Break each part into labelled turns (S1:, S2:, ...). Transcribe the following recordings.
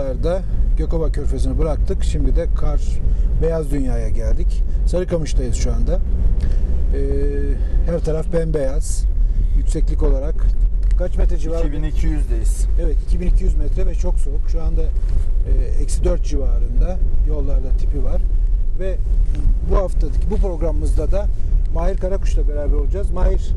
S1: yollarda Gökova Körfezi'ni bıraktık. Şimdi de kar, beyaz dünyaya geldik. Sarıkamış'tayız şu anda. Ee, her taraf bembeyaz. Yükseklik olarak kaç metre civarı?
S2: 2200'deyiz.
S1: Evet 2200 metre ve çok soğuk. Şu anda e, eksi 4 civarında yollarda tipi var. Ve bu haftaki bu programımızda da Mahir Karakuş'la beraber olacağız. Mahir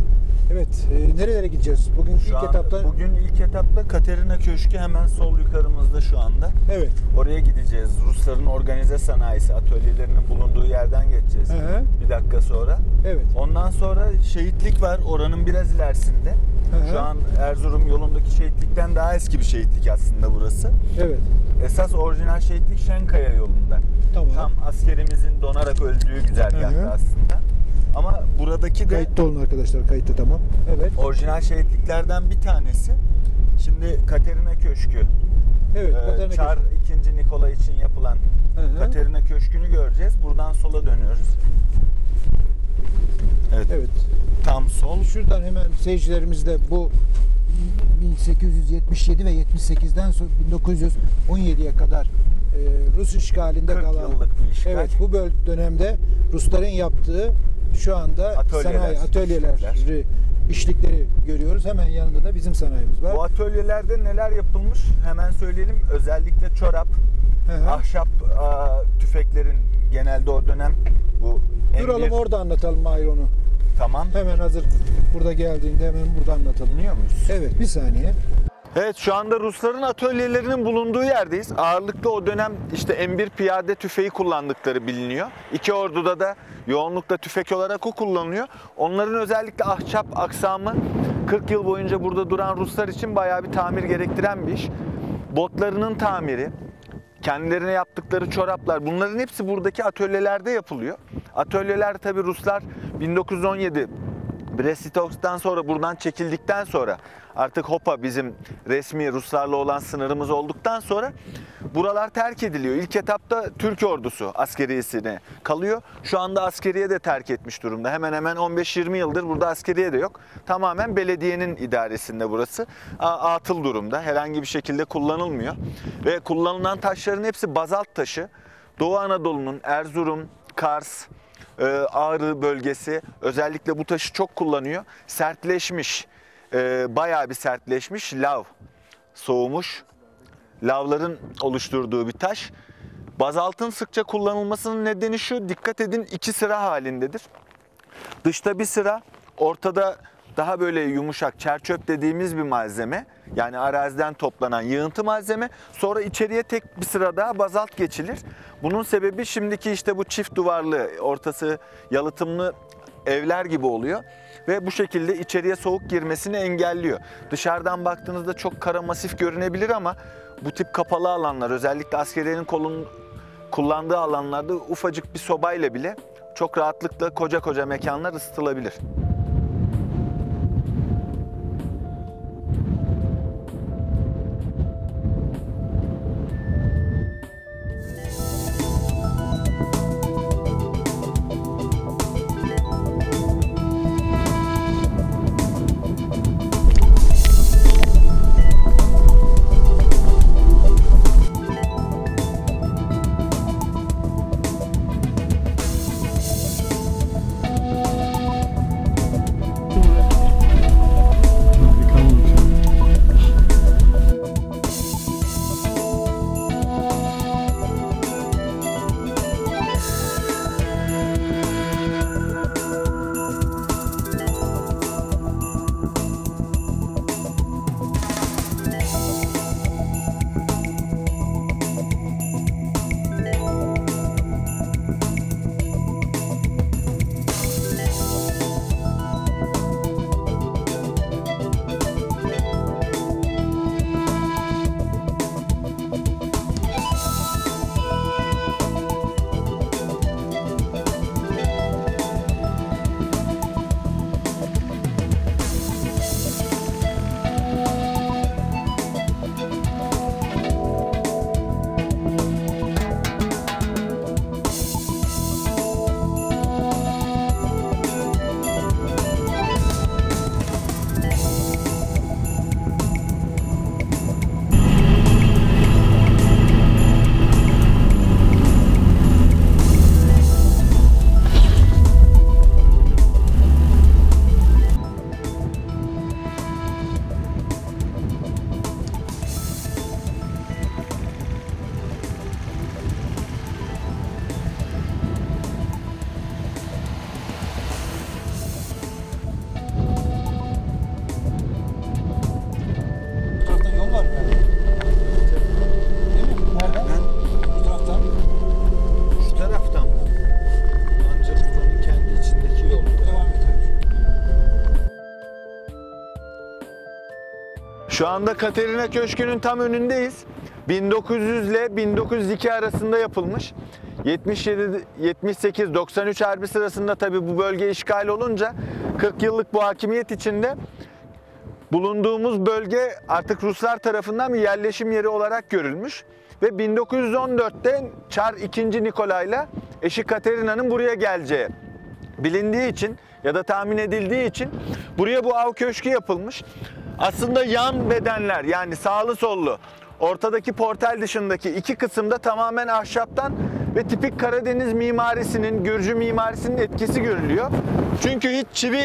S1: evet e, nerelere gideceğiz? Bugün
S2: Şu
S1: ilk
S2: an,
S1: etapta
S2: Bugün ilk etapta Katerina Köşkü hemen sol yukarımızda şu anda.
S1: evet.
S2: Oraya gideceğiz. Rusların organize sanayisi atölyelerinin bulunduğu yerden geçeceğiz.
S1: Hı hı.
S2: Bir dakika sonra.
S1: Evet.
S2: Ondan sonra şehitlik var oranın biraz ilerisinde.
S1: Hı hı.
S2: Şu an Erzurum yolundaki şehitlikten daha eski bir şehitlik aslında burası.
S1: Evet.
S2: Esas orijinal şehitlik Şenkaya yolunda.
S1: Tamam.
S2: Tam askerimizin donarak öldüğü güzergahta aslında. Ama buradaki de
S1: Kayıtta olun arkadaşlar. Kayıtta tamam. Evet.
S2: orijinal şehitliklerden bir tanesi. Şimdi Katerina Köşkü.
S1: Evet.
S2: Ee,
S1: Katerina
S2: Çar
S1: Köşkü.
S2: 2. Nikola için yapılan
S1: Hı hı.
S2: Katerina Köşkü'nü göreceğiz. Buradan sola dönüyoruz. Evet.
S1: Evet.
S2: Tam sol.
S1: Şuradan hemen seyircilerimiz de bu 1877 ve 78'den sonra 1917'ye kadar e, Rus işgalinde
S2: 40
S1: kalan
S2: yıllık bir işgal.
S1: Evet bu dönemde Rusların yaptığı şu anda
S2: Atölyeler,
S1: sanayi atölyeler
S2: işlikler.
S1: işlikleri görüyoruz. Hemen yanında da bizim sanayimiz var.
S2: Bu atölyelerde neler yapılmış hemen söyleyelim. Özellikle çorap,
S1: Hı hı.
S2: ahşap aa, tüfeklerin genelde o dönem bu
S1: Duralım
S2: M1
S1: orada anlatalım Mahir onu.
S2: Tamam.
S1: Hemen hazır burada geldiğinde hemen burada anlatalım.
S2: Dinliyor muyuz?
S1: Evet bir saniye.
S2: Evet şu anda Rusların atölyelerinin bulunduğu yerdeyiz. Ağırlıklı o dönem işte M1 piyade tüfeği kullandıkları biliniyor. İki orduda da yoğunlukla tüfek olarak o kullanılıyor. Onların özellikle ahşap aksamı 40 yıl boyunca burada duran Ruslar için bayağı bir tamir gerektiren bir iş. Botlarının tamiri, kendilerine yaptıkları çoraplar bunların hepsi buradaki atölyelerde yapılıyor. Atölyeler tabi Ruslar 1917 Brest-Litovsk'tan sonra buradan çekildikten sonra artık Hopa bizim resmi Ruslarla olan sınırımız olduktan sonra buralar terk ediliyor. İlk etapta Türk ordusu askeriyesine kalıyor. Şu anda askeriye de terk etmiş durumda. Hemen hemen 15-20 yıldır burada askeriye de yok. Tamamen belediyenin idaresinde burası. Atıl durumda. Herhangi bir şekilde kullanılmıyor. Ve kullanılan taşların hepsi bazalt taşı. Doğu Anadolu'nun Erzurum, Kars, e, Ağrı bölgesi özellikle bu taşı çok kullanıyor. Sertleşmiş, e, bayağı bir sertleşmiş lav, soğumuş. Lavların oluşturduğu bir taş. Bazaltın sıkça kullanılmasının nedeni şu, dikkat edin iki sıra halindedir. Dışta bir sıra, ortada daha böyle yumuşak çerçöp dediğimiz bir malzeme. Yani araziden toplanan yığıntı malzeme. Sonra içeriye tek bir sıra daha bazalt geçilir. Bunun sebebi şimdiki işte bu çift duvarlı, ortası yalıtımlı evler gibi oluyor. Ve bu şekilde içeriye soğuk girmesini engelliyor. Dışarıdan baktığınızda çok kara masif görünebilir ama bu tip kapalı alanlar özellikle askeriyenin kolun kullandığı alanlarda ufacık bir sobayla bile çok rahatlıkla koca koca mekanlar ısıtılabilir. Şu anda Katerina Köşkü'nün tam önündeyiz. 1900 ile 1902 arasında yapılmış. 77 78 93 harbi sırasında tabii bu bölge işgal olunca 40 yıllık bu hakimiyet içinde bulunduğumuz bölge artık Ruslar tarafından bir yerleşim yeri olarak görülmüş ve 1914'te Çar II. Nikolay'la eşi Katerina'nın buraya geleceği bilindiği için ya da tahmin edildiği için buraya bu av köşkü yapılmış. Aslında yan bedenler yani sağlı sollu ortadaki portal dışındaki iki kısımda tamamen ahşaptan ve tipik Karadeniz mimarisinin, Gürcü mimarisinin etkisi görülüyor. Çünkü hiç çivi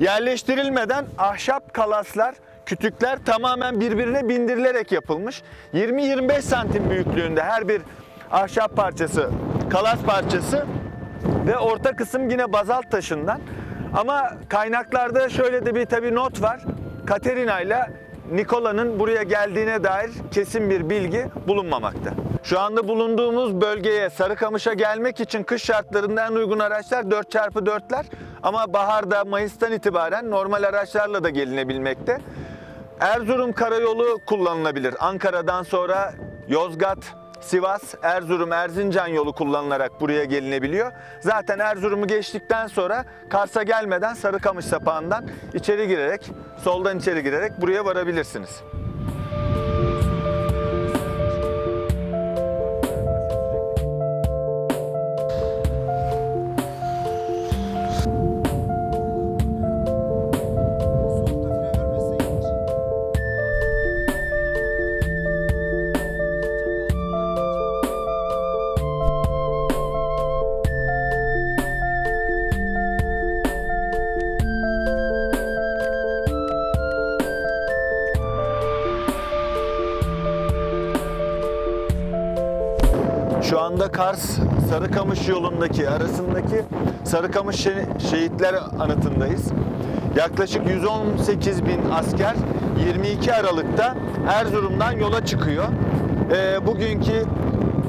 S2: yerleştirilmeden ahşap kalaslar, kütükler tamamen birbirine bindirilerek yapılmış. 20-25 santim büyüklüğünde her bir ahşap parçası, kalas parçası ve orta kısım yine bazalt taşından. Ama kaynaklarda şöyle de bir tabi not var. Katerina ile Nikola'nın buraya geldiğine dair kesin bir bilgi bulunmamakta. Şu anda bulunduğumuz bölgeye Sarıkamış'a gelmek için kış şartlarında en uygun araçlar 4x4'ler ama baharda Mayıs'tan itibaren normal araçlarla da gelinebilmekte. Erzurum karayolu kullanılabilir. Ankara'dan sonra Yozgat, Sivas, Erzurum, Erzincan yolu kullanılarak buraya gelinebiliyor. Zaten Erzurum'u geçtikten sonra Kars'a gelmeden Sarıkamış sapağından içeri girerek, soldan içeri girerek buraya varabilirsiniz. Şu anda Kars Sarıkamış yolundaki arasındaki Sarıkamış Şe- Şehitler Anıtı'ndayız. Yaklaşık 118 bin asker 22 Aralık'ta Erzurum'dan yola çıkıyor. Ee, bugünkü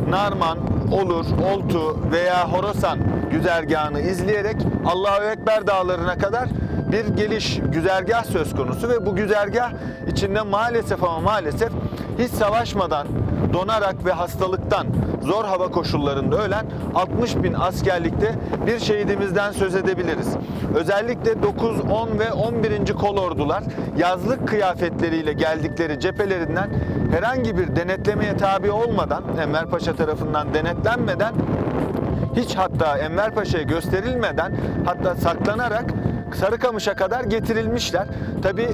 S2: Narman, Olur, Oltu veya Horasan güzergahını izleyerek Allahu Ekber dağlarına kadar bir geliş güzergah söz konusu ve bu güzergah içinde maalesef ama maalesef hiç savaşmadan donarak ve hastalıktan zor hava koşullarında ölen 60 bin askerlikte bir şehidimizden söz edebiliriz. Özellikle 9, 10 ve 11. kolordular yazlık kıyafetleriyle geldikleri cephelerinden herhangi bir denetlemeye tabi olmadan Enver Paşa tarafından denetlenmeden hiç hatta Enver Paşa'ya gösterilmeden hatta saklanarak Sarıkamış'a kadar getirilmişler. Tabi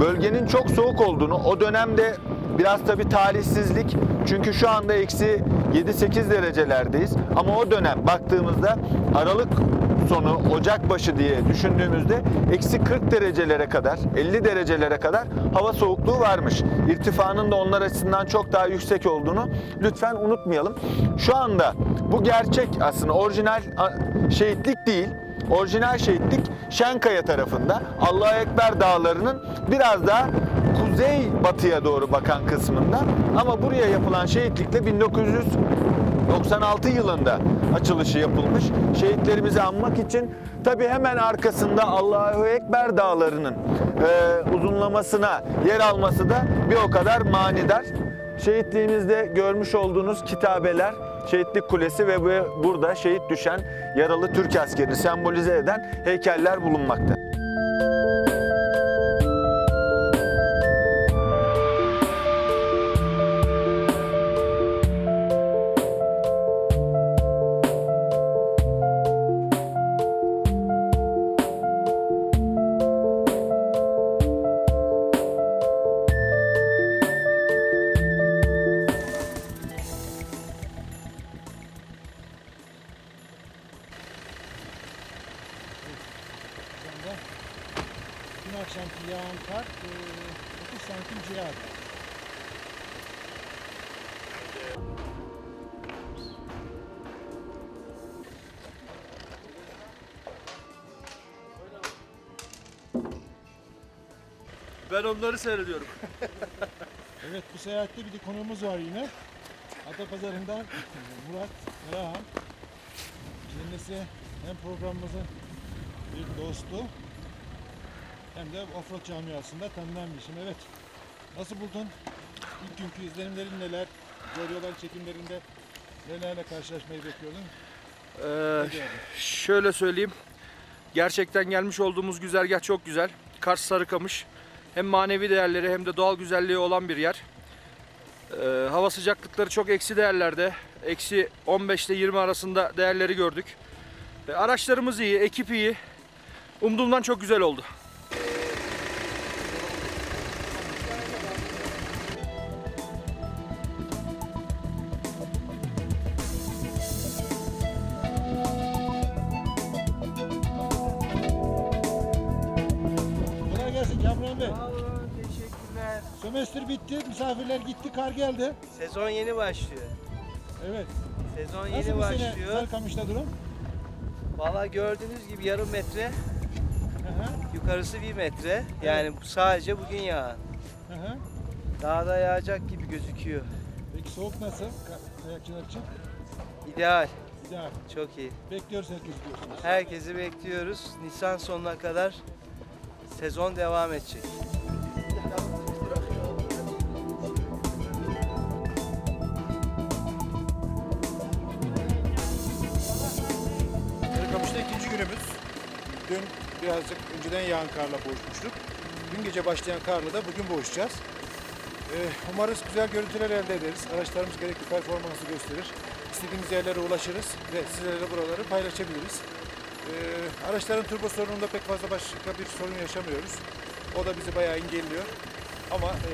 S2: bölgenin çok soğuk olduğunu o dönemde biraz tabi talihsizlik çünkü şu anda eksi 7-8 derecelerdeyiz ama o dönem baktığımızda Aralık sonu Ocak başı diye düşündüğümüzde eksi 40 derecelere kadar 50 derecelere kadar hava soğukluğu varmış. İrtifanın da onlar açısından çok daha yüksek olduğunu lütfen unutmayalım. Şu anda bu gerçek aslında orijinal şehitlik değil. Orijinal şehitlik Şenkaya tarafında Allahu Ekber dağlarının biraz daha kuzey batıya doğru bakan kısmında. Ama buraya yapılan şehitlikle 1996 yılında açılışı yapılmış. Şehitlerimizi anmak için tabi hemen arkasında Allahu Ekber dağlarının e, uzunlamasına yer alması da bir o kadar manidar. Şehitliğimizde görmüş olduğunuz kitabeler, Şehitlik Kulesi ve bu- burada şehit düşen yaralı Türk askerini sembolize eden heykeller bulunmakta.
S3: Onları seyrediyorum.
S1: Evet bu seyahatte bir de konuğumuz var yine. Atapazarı'ndan Murat Karahan. Kendisi hem programımızın bir dostu hem de offroad camiasında tanınan bir isim. Evet. Nasıl buldun? İlk günkü izlenimlerin neler? Yolların çekimlerinde nelerle karşılaşmayı bekliyordun?
S3: Ee, şöyle söyleyeyim. Gerçekten gelmiş olduğumuz güzergah çok güzel. Kars Sarıkamış. Hem manevi değerleri hem de doğal güzelliği olan bir yer. Ee, hava sıcaklıkları çok eksi değerlerde. Eksi 15 ile 20 arasında değerleri gördük. Ve araçlarımız iyi, ekip iyi. Umduğumdan çok güzel oldu.
S1: Bey.
S4: Sağ olun, teşekkürler.
S1: Sömestr bitti, misafirler gitti, kar geldi.
S4: Sezon yeni başlıyor.
S1: Evet.
S4: Sezon
S1: Nasıl
S4: yeni
S1: bu sene
S4: başlıyor.
S1: Sarıkamış'ta durum?
S4: Valla gördüğünüz gibi yarım metre,
S1: Hı hı,
S4: yukarısı bir metre. Yani bu sadece bugün yağan.
S1: hı hı.
S4: Daha da yağacak gibi gözüküyor.
S1: Peki soğuk nasıl ka- kayakçılar için?
S4: İdeal,
S1: İdeal.
S4: çok iyi.
S1: Bekliyoruz herkesi diyorsunuz.
S4: Herkesi bekliyoruz. Nisan sonuna kadar sezon devam edecek.
S1: Sarıkamış'ta ikinci günümüz. Dün birazcık önceden yağan karla boğuşmuştuk. Dün gece başlayan karla da bugün boğuşacağız. Ee, umarız güzel görüntüler elde ederiz. Araçlarımız gerekli performansı gösterir. İstediğimiz yerlere ulaşırız ve sizlerle buraları paylaşabiliriz. Ee, araçların turbo sorununda pek fazla başka bir sorun yaşamıyoruz. O da bizi bayağı engelliyor. Ama e,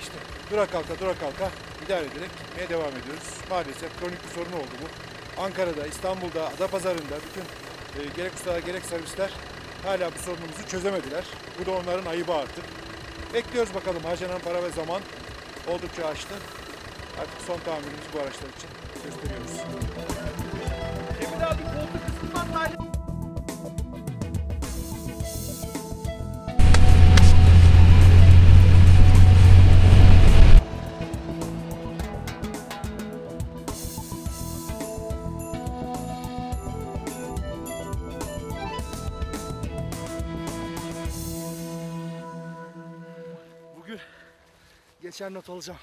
S1: işte dura kalka dura kalka idare ederek gitmeye devam ediyoruz. Maalesef kronik bir sorun oldu bu. Ankara'da, İstanbul'da, Adapazarı'nda bütün e, gerek ustalar gerek servisler hala bu sorunumuzu çözemediler. Bu da onların ayıbı artık. Bekliyoruz bakalım harcanan para ve zaman oldukça aştı. Artık son tahammülümüzü bu araçlar için gösteriyoruz.
S3: Bugün geçer not alacağım.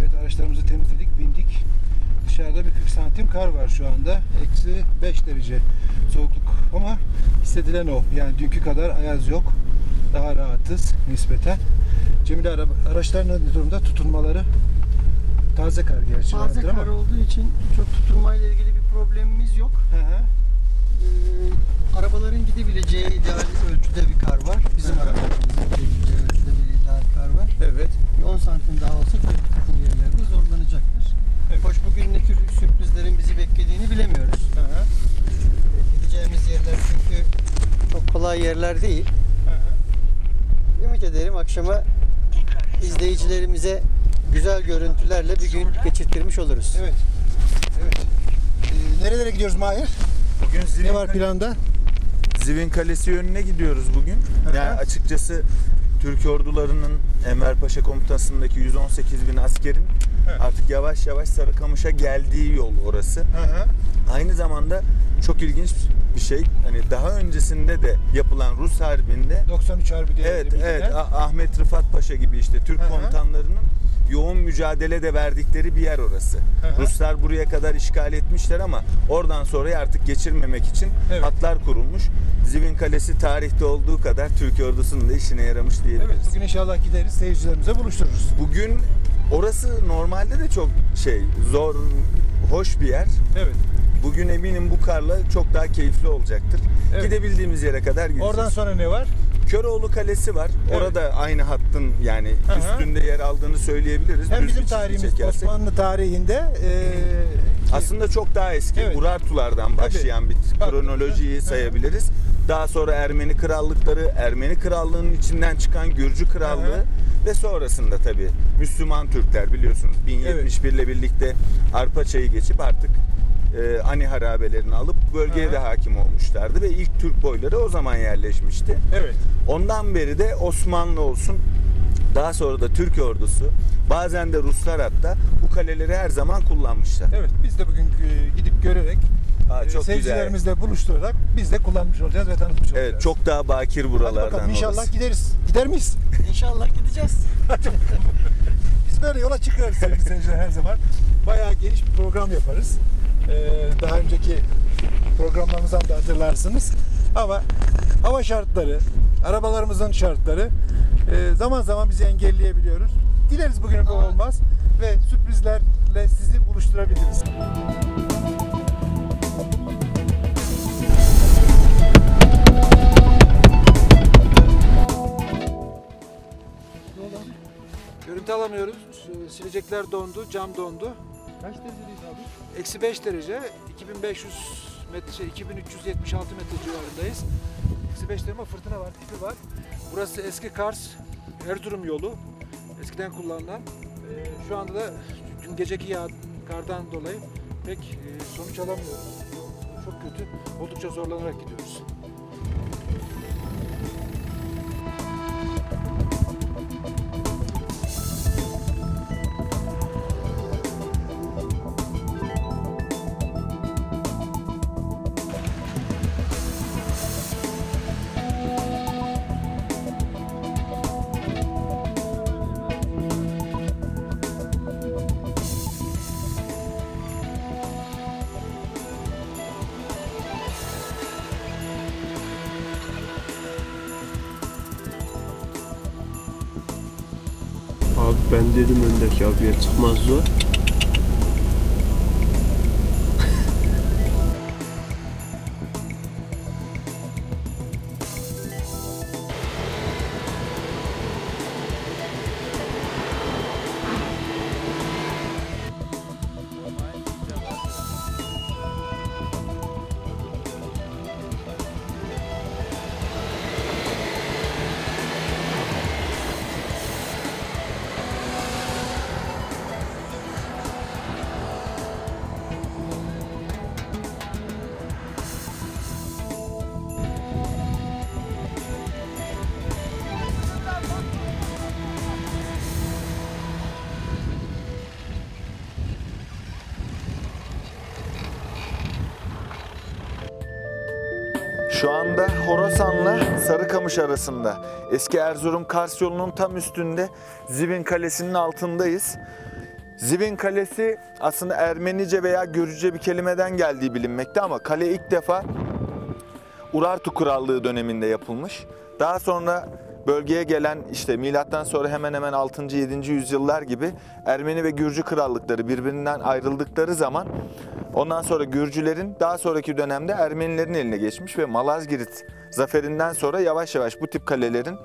S1: Evet araçlarımızı temizledik, bindik. Dışarıda bir 40 santim kar var şu anda. Eksi 5 derece soğukluk ama hissedilen o. Yani dünkü kadar ayaz yok. Daha rahatız nispeten. Cemile ara, araçlar ne durumda? Tutunmaları taze kar gerçi
S5: Taze
S1: vardır
S5: kar
S1: ama.
S5: olduğu için çok tutulmayla ilgili bir problemimiz yok.
S1: Hı hı.
S5: Ee, arabaların gidebileceği ideal ölçüde bir kar var. Bizim
S1: Hı.
S5: arabalarımızın gidebileceği ölçüde bir ideal kar var.
S1: Evet.
S5: Bir 10 santim daha olsa tabii takım yerlerde zorlanacaktır.
S1: Evet.
S5: Hoş bugün ne tür sürprizlerin bizi beklediğini bilemiyoruz.
S1: Hı hı.
S5: Gideceğimiz yerler çünkü çok kolay yerler değil.
S1: Hı hı.
S5: Ümit ederim akşama izleyicilerimize güzel görüntülerle bir gün geçirtmiş oluruz.
S1: Evet. Evet. Ee, nerelere gidiyoruz Mahir?
S2: Bugün Zivin,
S1: Ne var planda?
S2: Zivin Kalesi yönüne gidiyoruz bugün.
S1: hı.
S2: Yani açıkçası Türk ordularının Enver Paşa komutasındaki 118 bin askerin
S1: Evet.
S2: artık yavaş yavaş Sarıkamış'a geldiği yol orası.
S1: Hı hı.
S2: Aynı zamanda çok ilginç bir şey. Hani daha öncesinde de yapılan Rus harbinde
S1: 93 Harbi
S2: evet evet Ah- Ahmet Rıfat Paşa gibi işte Türk
S1: Hı hı.
S2: komutanlarının yoğun mücadele de verdikleri bir yer orası.
S1: hı.
S2: Ruslar buraya kadar işgal etmişler ama oradan sonra artık geçirmemek için
S1: Evet.
S2: hatlar kurulmuş. Zivin Kalesi tarihte olduğu kadar Türk ordusunun da işine yaramış diyebiliriz.
S1: Evet bugün inşallah gideriz seyircilerimize buluştururuz.
S2: Bugün orası normalde de çok şey zor, hoş bir yer.
S1: Evet.
S2: Bugün eminim bu karla çok daha keyifli olacaktır.
S1: Evet.
S2: Gidebildiğimiz yere kadar gideceğiz.
S1: Oradan sonra ne var?
S2: Köroğlu Kalesi var.
S1: Evet.
S2: Orada aynı hattın yani
S1: hı.
S2: üstünde yer aldığını söyleyebiliriz.
S1: Hem
S2: Düz
S1: bizim
S2: bir
S1: tarihimiz
S2: çekersek.
S1: Osmanlı tarihinde e,
S2: Aslında çok daha eski
S1: Evet.
S2: Urartulardan başlayan bir
S1: Bak-
S2: kronolojiyi
S1: Hı.
S2: sayabiliriz. Daha sonra Ermeni krallıkları, Ermeni krallığının içinden çıkan Gürcü krallığı
S1: Hı
S2: ve sonrasında tabii Müslüman Türkler biliyorsunuz 1071 ile birlikte Arpaçay'ı geçip artık e, Ani harabelerini alıp bölgeye
S1: Hı.
S2: de hakim olmuşlardı ve ilk Türk boyları o zaman yerleşmişti.
S1: evet.
S2: Ondan beri de Osmanlı olsun, daha sonra da Türk ordusu, bazen de Ruslar hatta bu kaleleri her zaman kullanmışlar.
S1: Evet biz de bugün e, gidip görerek
S2: Aa, çok güzel.
S1: seyircilerimizle buluşturarak biz de kullanmış olacağız ve tanıtmış olacağız.
S2: Evet çok daha bakir
S1: Hadi
S2: buralardan
S1: bakalım inşallah
S2: orası.
S1: gideriz. Gider miyiz?
S5: İnşallah gideceğiz.
S1: Biz böyle yola çıkıyoruz sevgili seyirciler her zaman. Bayağı geniş bir program yaparız. Ee, daha önceki programlarımızdan da hatırlarsınız. Ama hava şartları, arabalarımızın şartları e, zaman zaman bizi engelleyebiliyoruz. Dileriz bugün bu olmaz ve sürprizlerle sizi buluşturabiliriz. Görüntü alamıyoruz. Ee, Silecekler dondu, cam dondu. Kaç derecedeyiz abi? Eksi 5 derece. 2500 metre, şey, 2376 metre civarındayız. Eksi 5 derece ama fırtına var, tipi var. Burası eski Kars, Erzurum yolu. Eskiden kullanılan. Ee, Şu anda da dün geceki yağ kardan dolayı pek e, sonuç alamıyoruz. Çok kötü. Oldukça zorlanarak gidiyoruz.
S6: Dedim öndeki abiye çıkmaz zor.
S2: Anda Horasan'la Sarıkamış arasında eski Erzurum Kars yolunun tam üstünde Zivin Kalesi'nin altındayız. Zivin Kalesi aslında Ermenice veya Gürcüce bir kelimeden geldiği bilinmekte ama kale ilk defa Urartu Krallığı döneminde yapılmış. Daha sonra bölgeye gelen işte milattan sonra hemen hemen 6. 7. yüzyıllar gibi Ermeni ve Gürcü krallıkları birbirinden ayrıldıkları zaman ondan sonra Gürcülerin daha sonraki dönemde Ermenilerin eline geçmiş ve Malazgirt zaferinden sonra yavaş yavaş bu tip kalelerin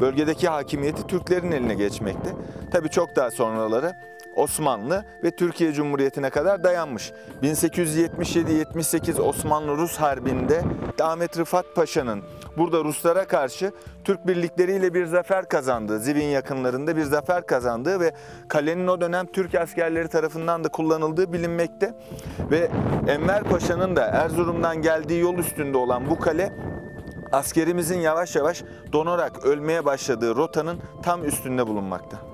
S2: bölgedeki hakimiyeti Türklerin eline geçmekte. Tabii çok daha sonraları Osmanlı ve Türkiye Cumhuriyeti'ne kadar dayanmış. 1877-78 Osmanlı-Rus Harbi'nde Ahmet Rıfat Paşa'nın burada Ruslara karşı Türk birlikleriyle bir zafer kazandığı, Zivin yakınlarında bir zafer kazandığı ve kalenin o dönem Türk askerleri tarafından da kullanıldığı bilinmekte. Ve Enver Paşa'nın da Erzurum'dan geldiği yol üstünde olan bu kale askerimizin yavaş yavaş donarak ölmeye başladığı rotanın tam üstünde bulunmakta.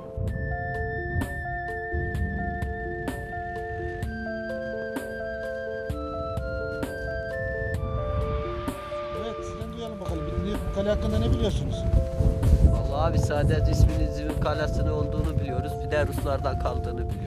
S1: Kale hakkında ne biliyorsunuz?
S7: Vallahi abi sadece isminin Zivin Kalesi'ne olduğunu biliyoruz. Bir de Ruslardan kaldığını biliyoruz.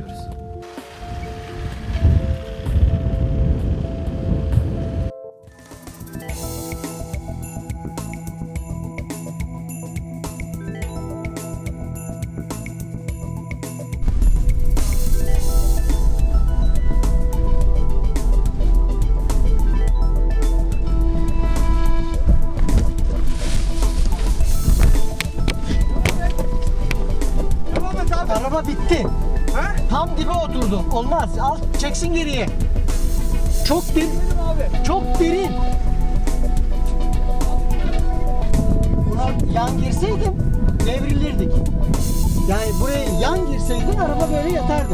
S5: Oturdu. Olmaz. Al çeksin geriye. Çok derin. Çok derin. Buna yan girseydim devrilirdik. Yani buraya yan girseydin araba böyle yatardı.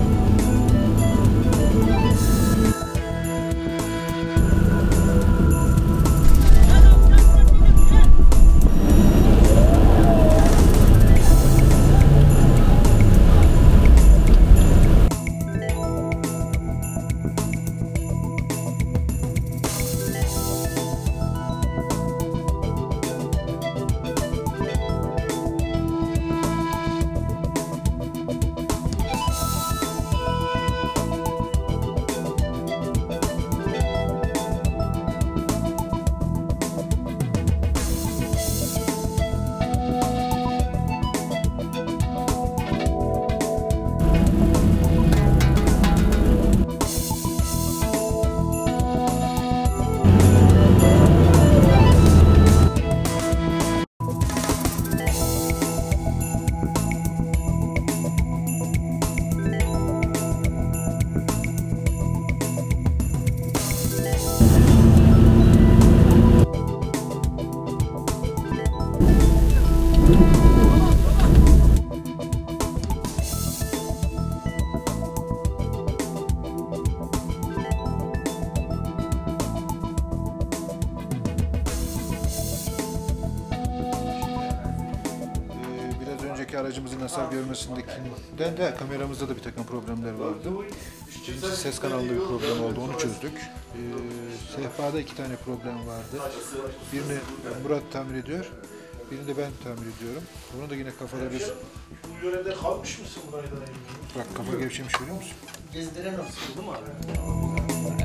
S1: Önceki aracımızın hasar görmesindekinden de kameramızda da bir takım problemler vardı. İkincisi ses kanalında bir problem oldu, onu çözdük. Ee, sehpada iki tane problem vardı. Birini Murat tamir ediyor, birini de ben tamir ediyorum. Bunu da yine kafada bir...
S8: Kalmış mısın burayda?
S1: Bak kafa gevşemiş görüyor musun?
S5: Selamünaleyküm.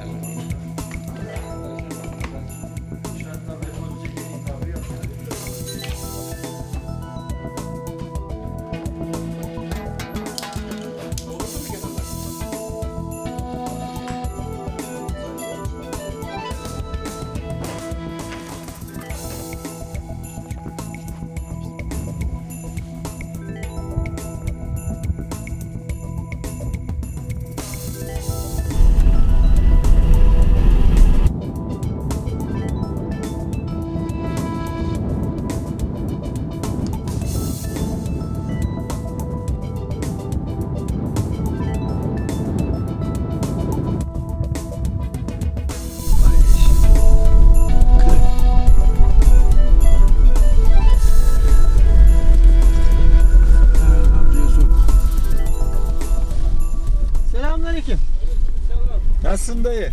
S2: Nasılsın dayı?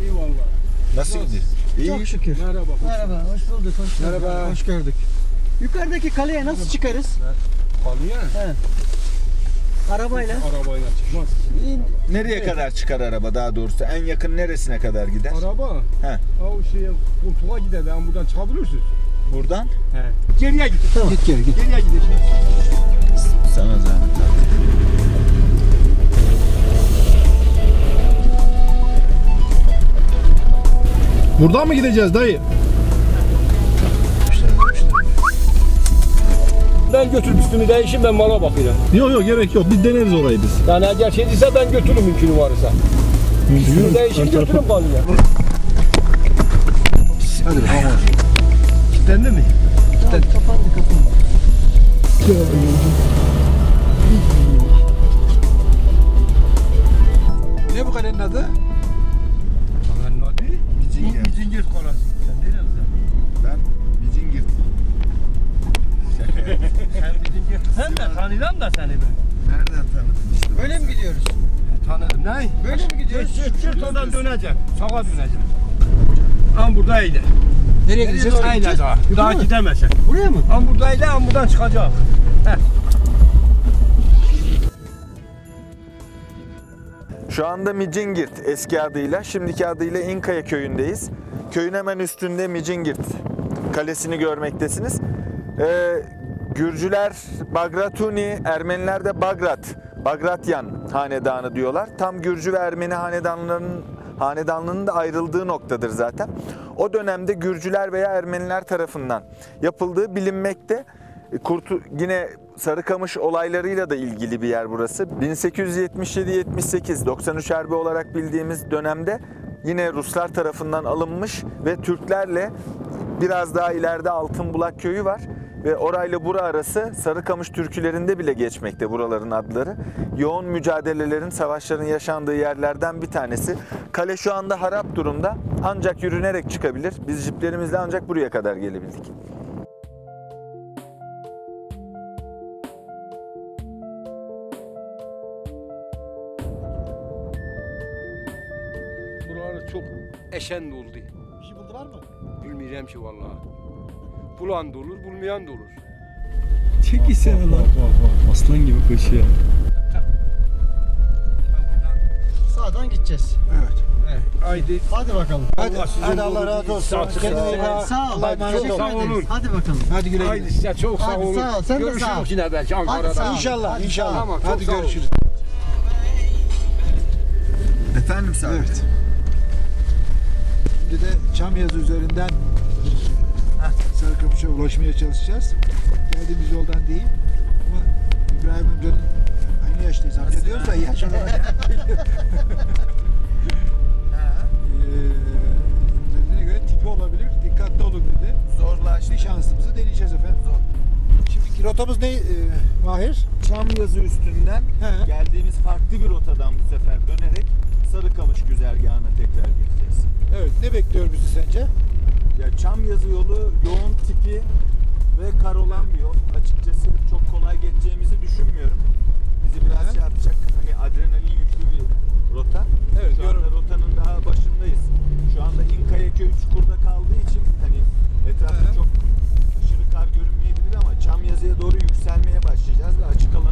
S2: İyi valla. Nasıl gidiyor? İyi.
S5: Çok şükür. Merhaba. Merhaba. Hoş bulduk. Hoş Merhaba. Hoş gördük. Yukarıdaki kaleye nasıl çıkarız?
S8: Kalıyor.
S5: He. Arabayla.
S8: Arabayla çıkmaz.
S2: Nereye kadar çıkar araba daha doğrusu? En yakın neresine kadar gider?
S8: Araba.
S2: He.
S8: O şeye koltuğa gider. Ben buradan çıkabilirsiniz.
S2: Buradan?
S8: He. Geriye gidin.
S5: Tamam.
S1: Git geri git.
S8: Geriye gidin.
S2: Sana zahmet
S8: Buradan mı gideceğiz dayı?
S9: Ben götür üstünü değişim ben mala bakıyorum.
S8: Yok yok gerek yok. Biz deneriz orayı biz.
S9: Yani eğer şeydiyse ben götürürüm mümkünü varsa. Üstünü değişim götürürüm balıya.
S1: Hadi bakalım.
S8: Kilitlendi mi?
S5: Kapandı kapandı.
S1: Ne bu kalenin adı?
S2: Micingir
S8: kolası. Sen nerelisin?
S2: Ben Micingir.
S8: Sen Micingir. Sen de tanıyorum da seni ben.
S2: Nereden tanıdın işte?
S5: Böyle mi gidiyoruz?
S8: Tanıdım. Ne?
S5: Böyle mi gidiyoruz?
S8: Sırt oradan döneceğim. Sağa döneceğim. Am burada eyle.
S5: Nereye gideceğiz?
S8: Eyle daha. Daha gidemezsin.
S5: Buraya mı?
S8: Am burada eyle, am buradan çıkacak.
S2: Şu anda Micingirt eski adıyla, şimdiki adıyla İnkaya köyündeyiz. Köyün hemen üstünde Micingirt kalesini görmektesiniz. Ee, Gürcüler Bagratuni, Ermeniler de Bagrat, Bagratyan hanedanı diyorlar. Tam Gürcü ve Ermeni hanedanlarının hanedanlığının da ayrıldığı noktadır zaten. O dönemde Gürcüler veya Ermeniler tarafından yapıldığı bilinmekte. Kurtu yine Sarıkamış olaylarıyla da ilgili bir yer burası. 1877-78 93 Harbi olarak bildiğimiz dönemde yine Ruslar tarafından alınmış ve Türklerle biraz daha ileride Altınbulak köyü var ve orayla bura arası Sarıkamış türkülerinde bile geçmekte buraların adları. Yoğun mücadelelerin, savaşların yaşandığı yerlerden bir tanesi. Kale şu anda harap durumda ancak yürünerek çıkabilir. Biz jiplerimizle ancak buraya kadar gelebildik.
S9: Çok eşen doldu.
S5: Bir şey buldular mı?
S9: Bilmeyeceğim ki vallahi. Bulan da olur, bulmayan da olur.
S6: Çek sen lan. Aslan gibi koşuyor.
S5: Sağdan gideceğiz.
S8: Haydi.
S5: Hadi bakalım.
S1: Hadi,
S8: Allah
S1: hadi Allah razı olsun.
S8: sağ-
S1: Kendine iyi bak.
S5: Sağ ol. Teşekkür
S1: ol.
S8: sağ olun.
S5: Hadi bakalım.
S1: Hadi güle güle.
S8: Haydi size çok sağ
S5: Hadi
S8: olun.
S5: sağ ol, sen de sağ ol.
S8: Görüşürüz yine belki
S5: Hadi
S8: Ankara'da.
S5: sağ ol.
S1: İnşallah,
S5: Hadi
S1: inşallah.
S5: sağ.
S8: Tamam, çok
S1: Hadi
S8: sağ
S1: görüşürüz.
S2: Efendim Sabit?
S1: Evet. Şimdi de Çamyazı üzerinden Sarıkamış'a ulaşmaya çalışacağız. Geldiğimiz yoldan değil. Ama İbrahim amcanın aynı yaştayız. Amca diyoruz da yaş olarak. Eee, dediğine göre tipi olabilir. Dikkatli olun dedi.
S2: Zorlaştı.
S1: Şansımızı deneyeceğiz efendim. Şimdiki rotamız ne eee, Mahir?
S2: Çam yazı üstünden
S1: He.
S2: geldiğimiz farklı bir rotadan bu sefer dönerek Sarıkamış güzergahına tekrar gireceğiz.
S1: Evet, ne bekliyor bizi sence?
S2: Ya Çam Yazı yolu yoğun tipi ve kar olan bir yol. Açıkçası çok kolay geçeceğimizi
S6: düşünmüyorum.
S1: Bizi
S2: biraz evet. şey yapacak, hani adrenalin yüklü bir rota.
S1: Evet, Şu anda
S2: rotanın daha başındayız. Şu anda İnkayakköy Çukur'da kaldığı için hani etrafta çok aşırı kar görünmeyebilir ama Çam Yazı'ya doğru yükselmeye başlayacağız ve açık alan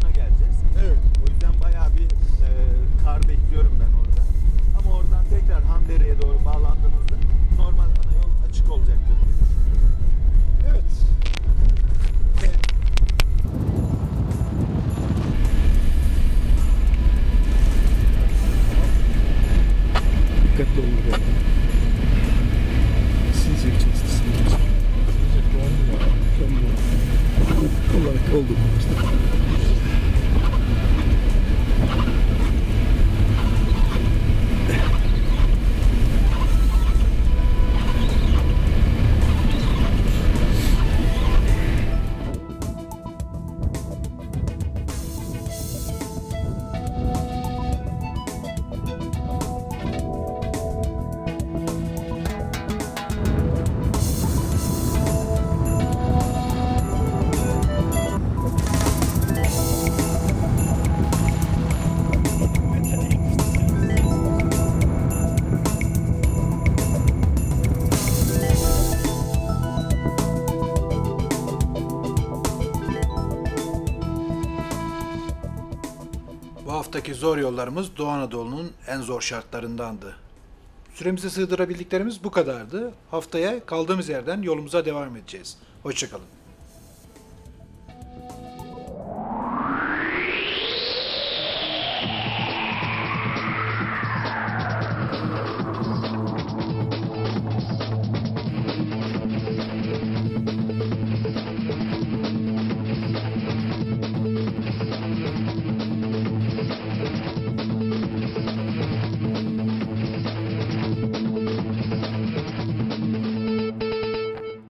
S1: Haftaki zor yollarımız Doğu Anadolu'nun en zor şartlarındandı. Süremizi sığdırabildiklerimiz bu kadardı. Haftaya kaldığımız yerden yolumuza devam edeceğiz. Hoşçakalın.